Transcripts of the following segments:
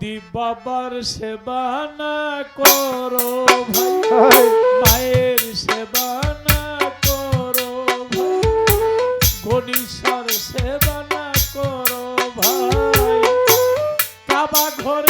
যদি বাবার সেবা না করো ভাই মায়ের সেবা না করো ভাই। গণিসার সেবা না করো ভাই। কাবা ঘরে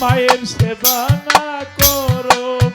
মায়ের সেবা না করো।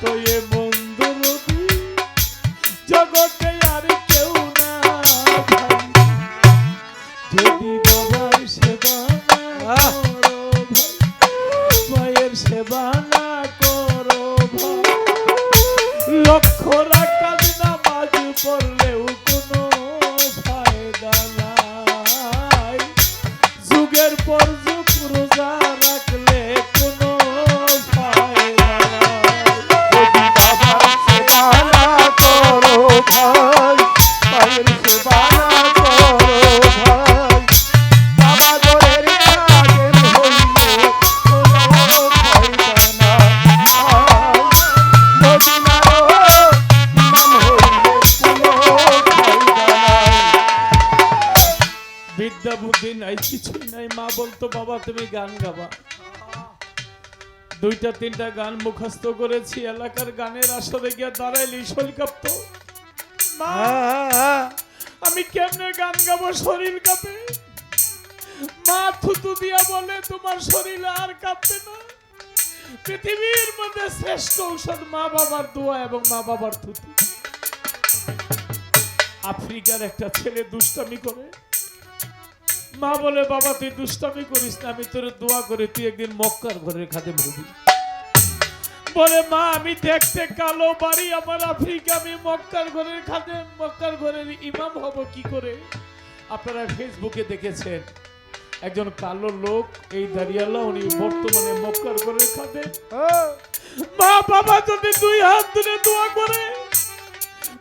তো এ কিছুই নাই মা, বলতো বাবা, তুমি গান গাবা। দুইটা, তিনটা গান মুখস্থ করেছি, এলাকার গানের আসরে গিয়ে দাঁড়াইলি, শরীর আমি কেমনে গান গাবো শরীর কাঁপে? মা, থুতু দিয়া বলে, তোমার শরীর আর কাঁপবে না। পৃথিবীর মধ্যে শ্রেষ্ঠ ঔষধ মা বাবার দোয়া এবং মা বাবার থুতু। আফ্রিকার একটা ছেলে দুষ্টামি করে। মা বলে, বাবা, তুই দুষ্টামি করিস না, আমি তোর দোয়া করে, তুই একদিন মক্কার ঘরের খাতে ভুগি বলে, মা, আমি দেখতে কালো বাড়ি, আমার আফ্রিকা, আমি মক্কার ঘরের খাতে মক্কার ঘরের ইমাম হব কি করে? আপনারা ফেসবুকে দেখেছেন, একজন কালো লোক এই দাঁড়িয়ালা, উনি বর্তমানে মক্কার ঘরের খাতে মা, বাবা, যদি দুই হাত তুলে দোয়া করে,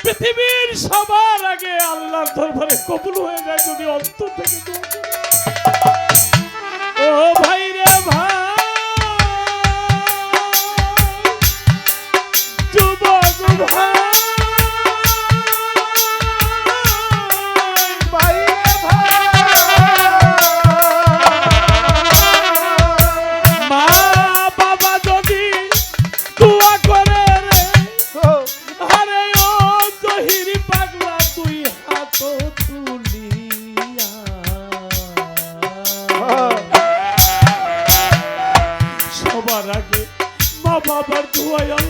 পৃথিবীর সবার আগে আল্লাহর দরবারে কবুল হয়ে যায় যদি অন্তর থেকে দোয়া ভাই বাবার দোয়াই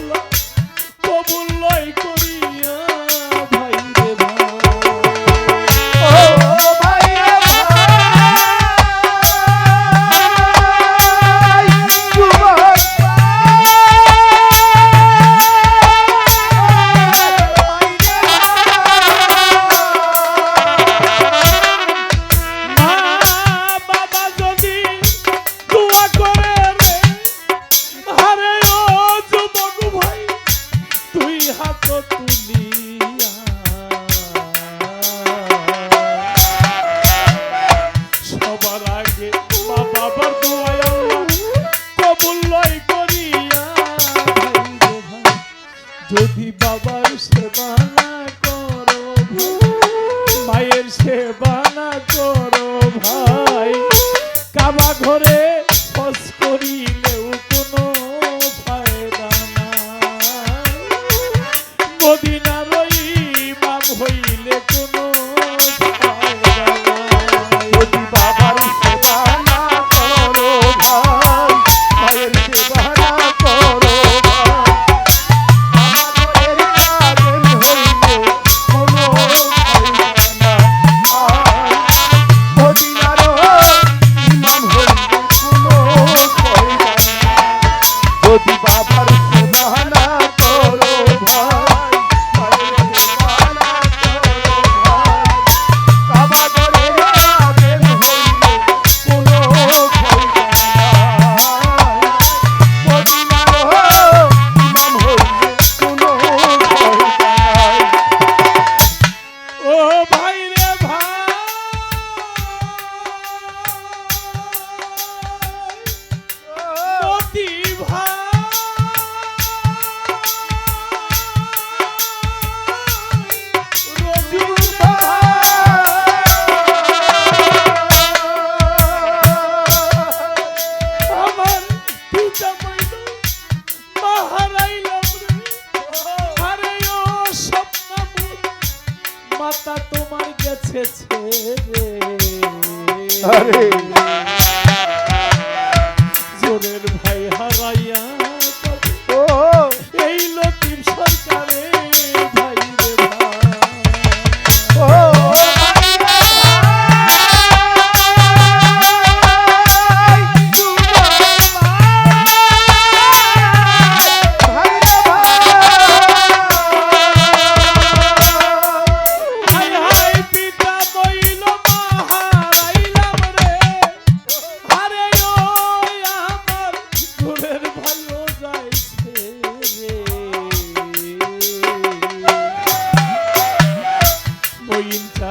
কবুল। যদি বাবার যদি গেছে ছেড়ে। জোরের ভাই হারাইয়া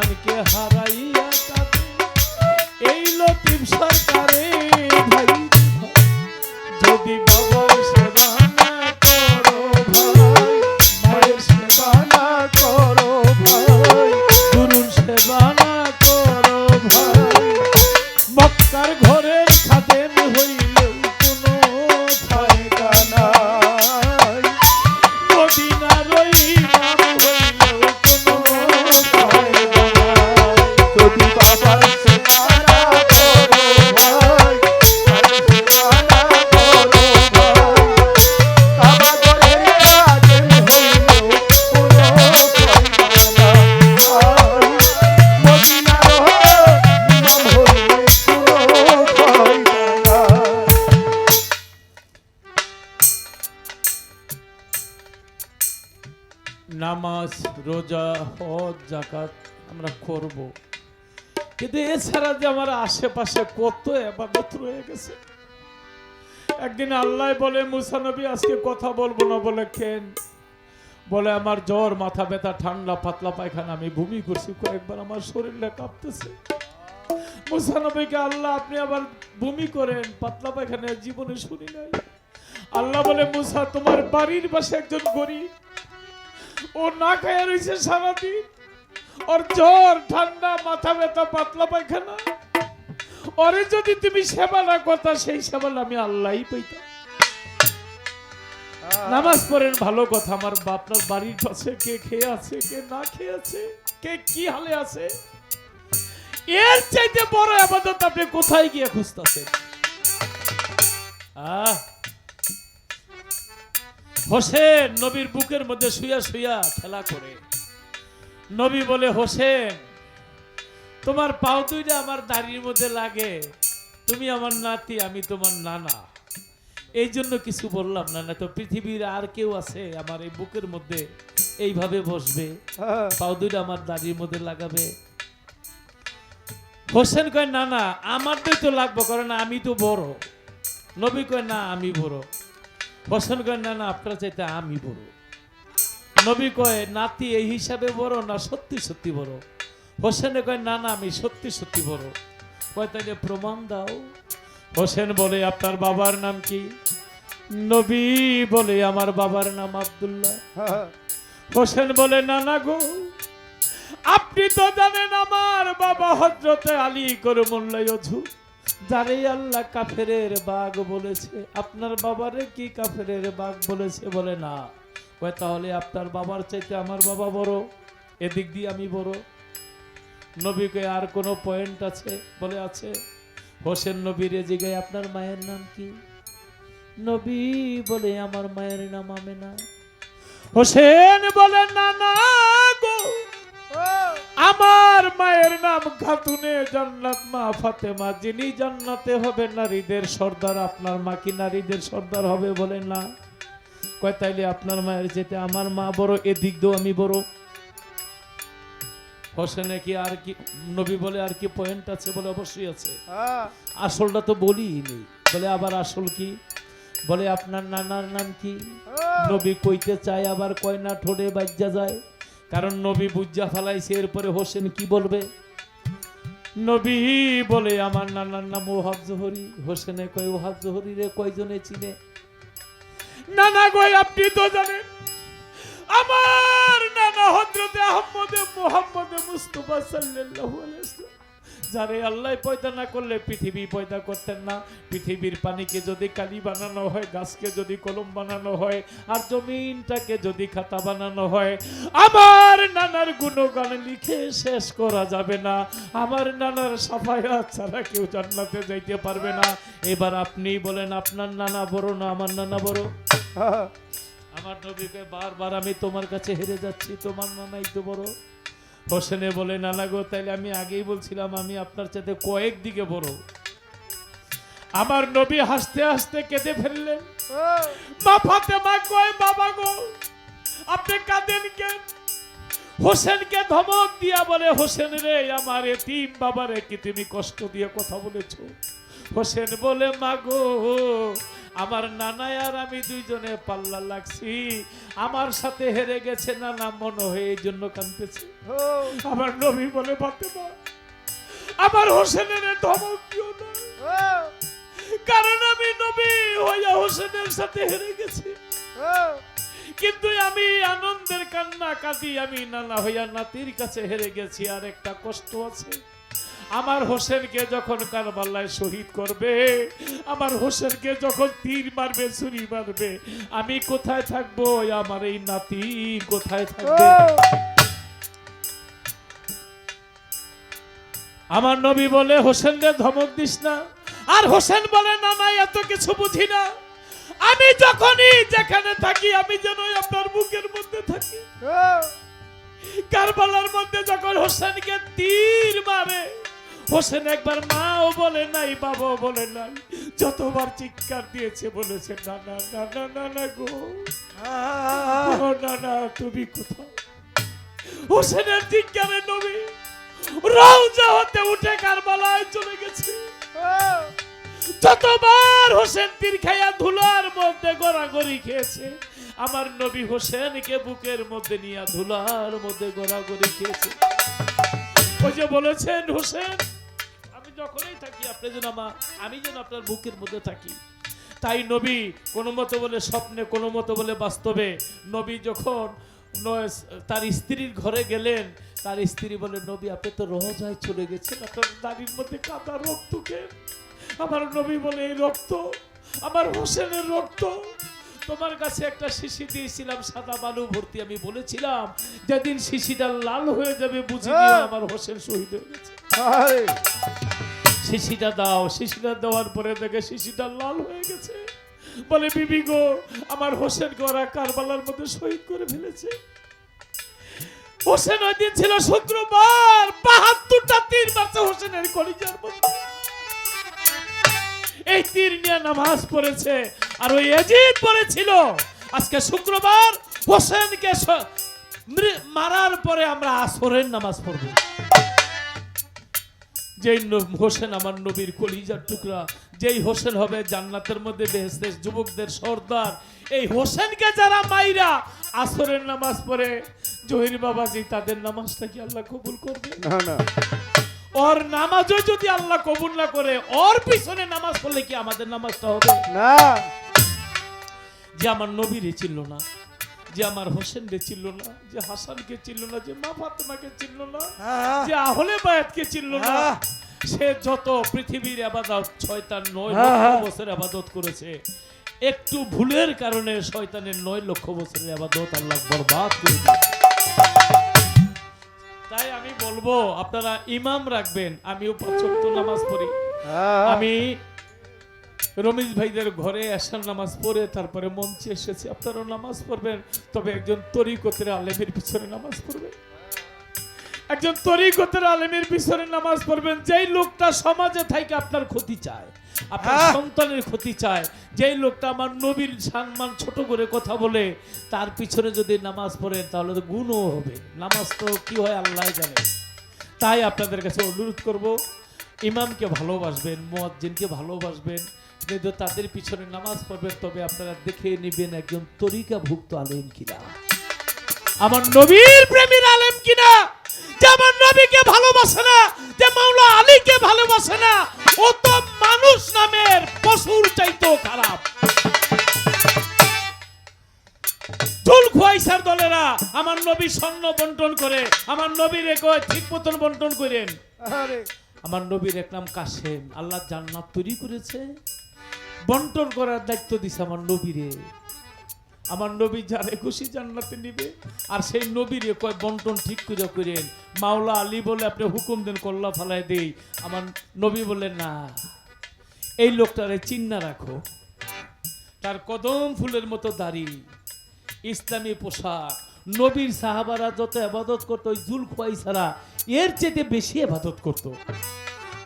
প্রাণকে হারাইয়া কাঁদে। এই লতিফ সরকারে ভাই যদি বাবা নামাজ, রোজা, হজ জাকাত আমরা করব। কিন্তু এছাড়া যে আমার আশেপাশে কত এবাদত রয়ে গেছে। একদিন আল্লাহ বলে মুসানবী আজকে কথা বলব না, বলে, কেন? বলে, আমার জ্বর, মাথা ব্যথা, ঠান্ডা, পাতলা পায়খানা, আমি ভূমি করছি। কয়েকবার আমার শরীরটা কাঁপতেছে। মুসানবীকে আল্লাহ, আপনি আবার ভূমি করেন, পাতলা পায়খানা জীবনে শুনি নাই। আল্লাহ বলে, মুসা, তোমার বাড়ির পাশে একজন গরিব ও না খায়া রয়েছে সারাদিন। ওর জ্বর ঠান্ডা মাথা ব্যথা পাতলা পায়খানা। ওরে যদি তুমি সেবা না করতা সেই সেবা আমি আল্লাহই পাইতাম। নামাজ পড়েন ভালো কথা। আমার আপনার বাড়ির পাশে কে খেয়ে আছে কে না খেয়ে আছে কে কি হালে আছে। এর চাইতে বড় আবাদত আপনি কোথায় গিয়ে খুঁজতেছেন? আহ। হোসেন নবীর বুকের মধ্যে শুয়া শুয়া খেলা করে। নবী বলে হোসেন তোমার পাও দুইটা আমার দাড়ির মধ্যে লাগে। তুমি আমার নাতি আমি তোমার নানা। এই জন্য কিছু বললাম না না তো পৃথিবীর আর কেউ আছে আমার এই বুকের মধ্যে এইভাবে বসবে? হ্যাঁ। পাও দুইটা আমার দাড়ির মধ্যে লাগাবে? হোসেন কয় না না আমার তো লাগবো কারণ আমি তো বড়। নবী কয় না আমি বড়। হোসেন কয় না না আপনার চাইতে আমি বড়। নবী কয়, নাতি, এই হিসাবে বড় না সত্যি সত্যি বড়? হোসেন কয়, না না, আমি সত্যি সত্যি বড়। কয়, তাইলে প্রমাণ দাও। হোসেন বলে, আপনার বাবার নাম কি? নবী বলে, আমার বাবার নাম আব্দুল্লাহ। হোসেন বলে নানা গো। আপনি তো জানেন আমার বাবা হজরতে আলী করমুল্লাই অঝু আল্লাহ বাঘ বলেছে, আপনার বাবারে কি বাঘ বলেছে বলে না? তাহলে আপনার বাবার চাইতে আমার বাবা বড়, এদিক দিয়ে আমি বড়। নবীকে, আর কোনো পয়েন্ট আছে? বলে, আছে। হোসেন নবীর জিগায় আপনার মায়ের নাম কি? নবী বলে, আমার মায়ের নাম আমেনা। হোসেন বলে না না গো নাম খাতুনে জান্নাত মা ফাতেমা যিনি জান্নাতে হবে নারীদের সর্দার আপনার মা কি নারীদের সর্দার হবে বলে না? কয় তাইলে আপনার মায়ের যেতে আমার মা বড় এদিক দিয়েও আমি বড়। হোসেনে কি আর কি নবী বলে আর কি পয়েন্ট আছে বলে অবশ্যই আছে। হ্যাঁ। আসলটা তো বলি নেই বলে আবার আসল কি? বলে আপনার নানার নাম কি? নবী কইতে চায় আবার কয় না ঠোঁটে বাজ্যা যায়। কারণ নবী বুজ্জা ফালাইছে এরপরে হোসেন কি বলবে? নবী বলে আমার নানার নাম ওহাব জহরি। হোসেনে কয়, ওহাব জহরি রে, কয়জনে চিনে? নানা কয় আপনি তো জানেন, আমার নানা হজরতে আহমদে মোহাম্মদে মুস্তফা সাল্লাল্লাহু আলাইহি যারে আল্লাহ পয়দা না করলে পৃথিবী পয়দা করতেন না। পৃথিবীর পানিকে যদি কালি বানানো হয় গাছকে যদি কলম বানানো হয় আর জমিনটাকে যদি খাতা বানানো হয় আমার নানার গুণগান লিখে শেষ করা যাবে না। আমার নানার সাফায়াত ছাড়া কেউ জান্নাতে যাইতে পারবে না। এবার আপনি বলেন আপনার নানা বড় না আমার নানা বড়? আমার নবীকে বারবার আমি তোমার কাছে হেরে যাচ্ছি তোমার নানাই তো বড়। হোসেনে বলে নানা গো, তাইলে আমি আগেই বলছিলাম, আমি আপনার সাথে কয়েক দিকে বড়। আমার নবী হাসতে হাসতে কেঁদে ফেললেন। মা ফাতেমা কয়, বাবা গো, আপনি কাঁদেন কেন হোসেনকে ধমক দিয়া বলে, হোসেন রে, আমার এতিম বাবারে কি তুমি কষ্ট দিয়ে কথা বলেছ? হোসেন বলে মাগো আমার নানাই আর আমি দুইজনে পাল্লা লাগছি। আমার সাথে হেরে গেছে নানা মনে হয়ে এই জন্য কাঁদতেছে। আমার নবী বলে ফাতেমা আমার হোসেনের ধমক দিও না। কারণ আমি নবী হইয়া হোসেনের সাথে হেরে গেছি। কিন্তু আমি আনন্দের কান্না কাঁদি আমি নানা হইয়া নাতির কাছে হেরে গেছি। আর একটা কষ্ট আছে। আমার হোসেনকে যখন কারবাল্লায় শহীদ করবে, আমার হোসেনকে যখন তীর মারবে, ছুরি মারবে, আমি কোথায় থাকব? আমার এই নাতি কোথায় থাকবে? আমার নবী বলে হোসেনকে ধমক দিস না। আর হোসেন বলে, না না, এত কিছু বুঝি না। আমি যখনই যেখানে থাকি, আমি যেন আপনার বুকের মধ্যে থাকি। কারবালার মধ্যে যখন হোসেনকে তীর মারে হোসেন একবার মাও বলে নাই বাবাও বলে নাই। যতবার চিৎকার দিয়েছে বলেছে না না না না না না গো। না না তুমি কোথাও হোসেনের চিৎকারে নবী রওজা হতে উঠে কারবালায় চলে গেছে। যতবার হোসেন তীর খাইয়া ধুলার মধ্যে গড়াগড়ি খেয়েছে আমার নবী হোসেনকে বুকের মধ্যে নিয়ে ধুলার মধ্যে গড়াগড়ি খেয়েছে। ওই যে বলেছেন হোসেন যখনই থাকি আপনি যেন আমার আমি যেন আপনার বুকের মধ্যে থাকি। তাই নবী কোনো মতো বলে স্বপ্নে কোনো মতো বলে বাস্তবে নবী যখন তার স্ত্রীর ঘরে গেলেন তার স্ত্রী বলে নবী আপনি তো রহজায় চলে গেছেন আপনার দাড়ির মধ্যে কাদা রক্তকে। আমার নবী বলে এই রক্ত আমার হোসেনের রক্ত। তোমার কাছে একটা শিশি দিয়েছিলাম সাদা বালু ভর্তি আমি বলেছিলাম যেদিন শিশিটা লাল হয়ে যাবে বুঝে আমার হোসেন শহীদ হয়ে গেছে। শিশিটা দাও, শিশিটা দেওয়ার পরে দেখে শিশিটা লাল হয়ে গেছে। বলে, বিবি গো, আমার হোসেন ওরা কারবালার মধ্যে শহীদ করে ফেলেছে। হোসেন ওই ছিল শুক্রবার, বাহাত্তরটা তীর মারছে হোসেনের কলিজার মধ্যে। এই তীর নিয়ে নামাজ পড়েছে, আর ওই এজিদ পড়েছিল। আজকে শুক্রবার হোসেনকে মারার পরে আমরা আসরের নামাজ পড়ব। যেই হোসেন আমার নবীর কলিজার টুকরা যেই হোসেন হবে জান্নাতের মধ্যে বেহেস্তের যুবকদের সর্দার এই হোসেনকে যারা মাইরা আসরের নামাজ পড়ে জহির বাবা বাবাজি তাদের নামাজটা কি আল্লাহ কবুল করবে? না না। ওর নামাজও যদি আল্লাহ কবুল না করে ওর পিছনে নামাজ পড়লে কি আমাদের নামাজটা হবে? না। যে আমার নবীরে চিনল না। যে আমার হোসেনকে চিনল না যে হাসানকে চিনল না যে মা ফাতেমাকে চিনল না যে আহলে বায়াতকে চিনল না সে যত পৃথিবীর আবাদত শয়তান নয় হ্যাঁ, লক্ষ হ্যাঁ। বছর আবাদত করেছে একটু ভুলের কারণে শয়তানের নয় লক্ষ বছরের আবাদত আল্লাহ বরবাদ করে। তাই আমি বলব আপনারা ইমাম রাখবেন আমিও পাঁচ নামাজ পড়ি আমি রমেশ ভাইদের ঘরে আসার নামাজ পড়ে তারপরে মঞ্চে এসেছি। আপনারাও নামাজ পড়বেন তবে একজন তরিকতের আলেমের পিছনে নামাজ পড়বেন। একজন তরিকতের আলেমের পিছনে নামাজ পড়বেন যেই লোকটা সমাজে থাকে আপনার ক্ষতি চায় আপনার হ্যাঁ। সন্তানের ক্ষতি চায় যেই লোকটা আমার নবীর সম্মান ছোট করে কথা বলে তার পিছনে যদি নামাজ পড়েন তাহলে তো গুণও হবে। নামাজ তো কি হয় আল্লাহ জানে। তাই আপনাদের কাছে অনুরোধ করব ইমামকে ভালোবাসবেন মুয়াজ্জিনকে ভালোবাসবেন কিন্তু তাদের পিছনে নামাজ পড়বেন তবে আপনারা দেখে নেবেন একজন তরিকাভুক্ত আলেম কিনা। আমার নবীর প্রেমীর আলেম কিনা? যে আমার নবীকে ভালোবাসে না যে মাওলা আলীকে ভালোবাসে না ও তো মানুষ নামের পশুর চাইতেও খারাপ। খুয়াইসার দলেরা আমার নবী স্বর্ণ বন্টন করে আমার নবীর কয় ঠিক মতন বন্টন করেন। আমার নবীর এক নাম কাশেম। আল্লাহ জান্নাত তৈরি করেছে। বন্টন করার দায়িত্ব দিছে আমার নবীরে। আমার নবী যারে খুশি জান্নাতে নিবে, আর সেই নবীরে কয়, বন্টন ঠিক করে করেন। মাওলা আলী বলে আপনি হুকুম দেন, কল্লা ফালাই দেই। আমার নবী বলে, না, এই লোকটারে চিন্না রাখো। তার কদম ফুলের মতো দাড়ি, ইসলামী পোশাক, নবীর সাহাবারা যত আবাদত করতো জুল খোয়াই ছাড়া এর চেয়ে বেশি আবাদত করত।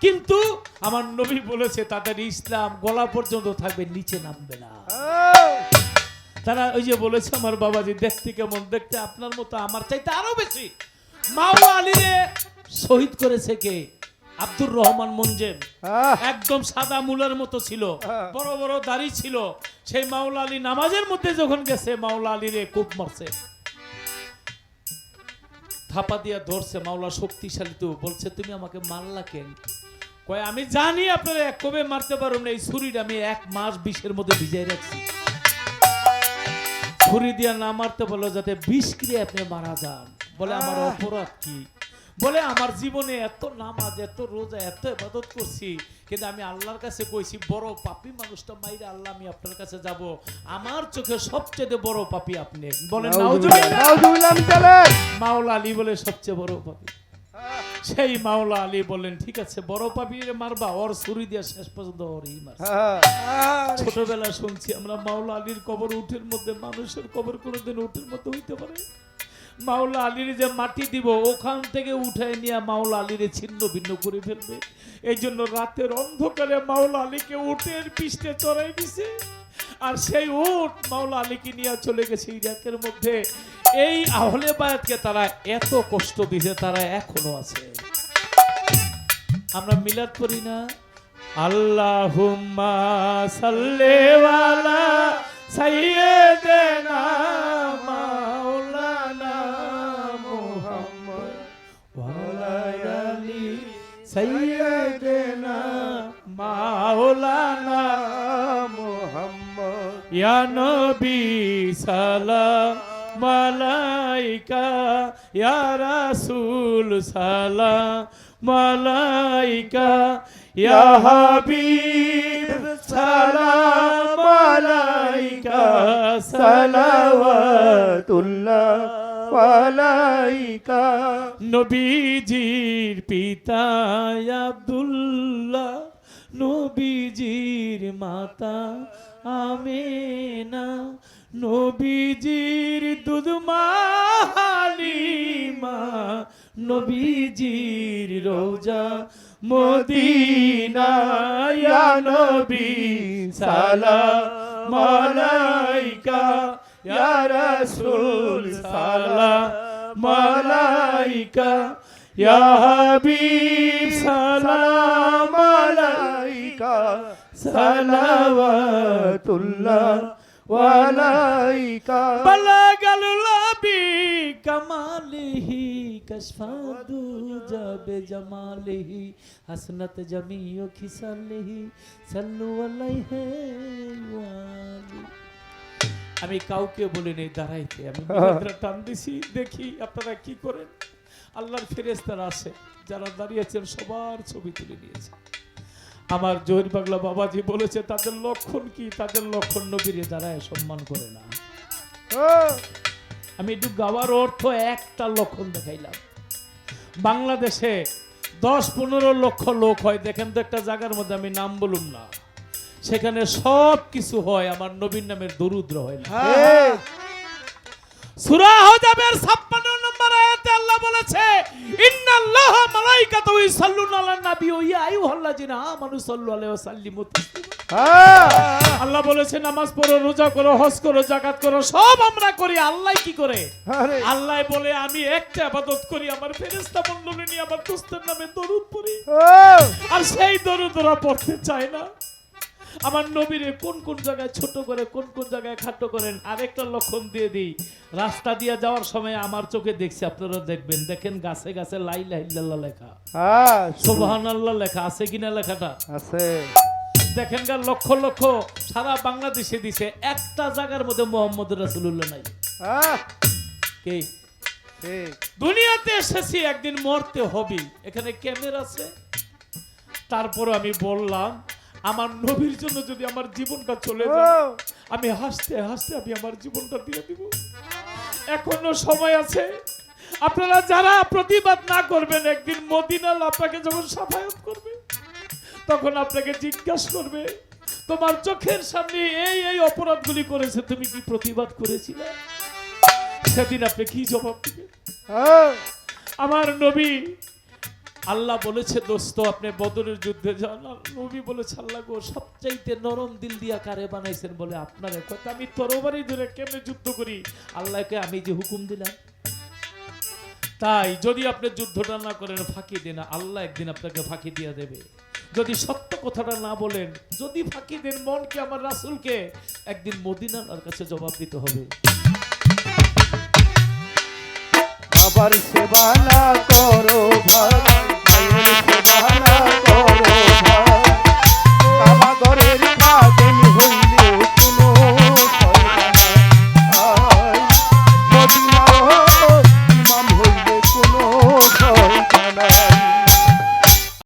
কিন্তু আমার নবী বলেছে তাদের ইসলাম গলা পর্যন্ত থাকবে নিচে নামবে না। তারা ওই যে বলেছে আমার বাবাজি দেখতে কেমন? দেখতে আপনার মতো আমার চাইতে আরও বেশি। মাওলা আলীরে শহীদ করেছে কে? আব্দুর রহমান মঞ্জেম একদম সাদা মুলার মতো ছিল। বড় বড় দাড়ি ছিল। সেই মাওলা আলী নামাজের মধ্যে যখন গেছে মাওলা আলীরে কূপ মারছে। থাপা দিয়া ধরছে মাওলা শক্তিশালী তো বলছে তুমি আমাকে মারলা কেন? কয় আমি জানি আপনারা এক কবে মারতে পারো না এই ছুরিটা আমি এক মাস বিষের মধ্যে ভিজাই রাখছি। ছুরি দিয়া না মারতে বলো যাতে বিষ ক্রিয়া আপনি মারা যান। বলে আমার অপরাধ কি? বলে আমার জীবনে এত নামাজ এত রোজা এত ইবাদত করছি কিন্তু আমি আল্লাহর কাছে কইছি বড় পাপী মানুষটা মাইরে আল্লাহ আমি আপনার কাছে যাব। আমার চোখে সবচেয়ে বড় পাপী আপনি। বলে মাওলা আলী বলে সবচেয়ে বড় পাপী। সেই মাওলা আলী বললেন ঠিক আছে বড় পাপিরে মারবা ওর ছুরি দিয়া শেষ পর্যন্ত ওরই মার। হ্যাঁ। ছোটবেলা শুনছি আমরা মাওলা আলীর কবর উঠের মধ্যে মানুষের কবর কোনোদিন উঠের মধ্যে হইতে পারে? মাওলা আলীর যে মাটি দিব ওখান থেকে উঠায় নিয়ে মাওলা আলীর ছিন্ন ভিন্ন করে ফেলবে। এই জন্য রাতের অন্ধকারে মাওলা আলীকে উঠের পিষ্টে চড়াই দিছে। আর সেই উঠ মাওলা আলীকে নিয়ে চলে গেছে ইরাকের মধ্যে। এই আহলে বায়াতকে তারা এত কষ্ট দিছে, তারা এখনও আছে। আমরা মিলাদ করি না। আল্লাহুম্মা সাল্লি ওয়ালা সাইয়্যিদিনা মাওলানা মুহাম্মদ ওয়ালা আলি সাইয়্যিদিনা মাওলানা মোহাম্মদ। ইয়া নবী সালাম। মালাইকা, ইয়া সালাম। মালাইকা, ইয়া সালাম। মালাইকা, সালাওয়াতুল্লাহ। আলাইকা নবীজির পিতা, আব্দুল্লাহ। নবীজির মাতা, আমেনা। নবীজির দুধ মা হালিমা নবীজির রোজা মদিনা ইয়া নবী সালাম আলাইকা ইয়া রাসূল সালাম আলাইকা ইয়া হাবিব সালাম আলাইকা সালাওয়াতুল্লাহ। আলাইকা بلغ النبي كماله كشف الدجى بجماله حسنت جميع خصاله صلوا عليه وآله আমি কাউকে বলিনি দাঁড়াইতে আমি মিলাদরা টান দিছি দেখি আপনারা কি করেন আল্লাহর ফেরেস্তারা আছে যারা দাঁড়িয়েছেন সবার ছবি তুলে নিয়েছে আমার জহির পাগলা বাবাজি বলেছে তাদের লক্ষণ কি? তাদের লক্ষণ নবীরে দাঁড়ায় সম্মান করে না। আমি একটু গাওয়ার অর্থ একটা লক্ষণ দেখাইলাম। বাংলাদেশে দশ পনেরো লক্ষ লোক হয়। দেখেন তো একটা জায়গার মধ্যে আমি নাম বলুম না। সেখানে সব কিছু হয়। আমার নবীন নামের দরুদ্র হয় না। এই, সূরা হুজাবের 56 নম্বর আয়াতে আল্লাহ বলেছে ইন্নাল্লাহ মালাইকাতাহু ইসাল্লুনা আলান নাবী ইয়া আইয়ুহাল্লাযিনা আমানু সাল্লু আলাইহি ওয়া সাল্লিমু হ্যাঁ। আল্লাহ বলেছে নামাজ পড়ো রোজা করো হজ করো জাকাত করো সব আমরা করি আল্লাহ কি করে? আল্লাহ বলে আমি একটা আবাদত করি আমার ফেরেশতা মণ্ডলী নিয়ে আমার দোস্তের নামে দরুদ পড়ি। আর সেই দরুদ ওরা পড়তে চায় না। আমার নবীরে কোন কোন জায়গায় ছোট করে কোন কোন জায়গায় খাটো করেন আরেকটা লক্ষণ দিয়ে দিই। রাস্তা দিয়ে যাওয়ার সময় আমার চোখে দেখছি আপনারা দেখবেন। দেখেন গাছে গাছে লাই লাইল্লাহ লেখা। হ্যাঁ, সোবাহান লেখা। আছে কিনা লেখাটা? আছে। দেখেন গা লক্ষ লক্ষ সারা বাংলাদেশে দিছে একটা জায়গার মধ্যে মোহাম্মদ রাসূলুল্লাহ নাই। হ্যাঁ, কে? দুনিয়াতে এসেছি একদিন মরতে হবে এখানে ক্যামেরা আছে। তারপর আমি বললাম আমার নবীর জন্য যদি আমার জীবনটা চলে যায় আমি হাসতে হাসতে আমি আমার জীবনটা দিয়ে দিব। এখনও সময় আছে। আপনারা যারা প্রতিবাদ না করবেন একদিন মদিনাল আপনাকে যখন সাফায়াত করবে তখন আপনাকে জিজ্ঞাসা করবে তোমার চোখের সামনে এই এই অপরাধগুলি করেছে তুমি কি প্রতিবাদ করেছিলে? সেদিন আপনি কি জবাব হ্যাঁ, আমার নবী আল্লাহ বলেছে, দোস্ত, আপনি বদরের যুদ্ধে যান। নবী বলেছে, আল্লাহ গো, সবচাইতে নরম দিল দিয়া কারে বানাইছেন? বলে, আপনারে কথা আমি তরবারি ধরে কেমনে যুদ্ধ করি? আল্লাহকে আমি যে হুকুম দিলাম। তাই যদি আপনি যুদ্ধটা না করেন, ফাঁকি দেন। আল্লাহ একদিন আপনাকে ফাঁকি দিয়ে দেবে। যদি সত্য কথাটা না বলেন, যদি ফাঁকি দেন মনকে, আমার রাসূলকে, একদিন মদিনার কাছে জবাব দিতে হবে। বাবার সেবা না করো ভাই। না করে।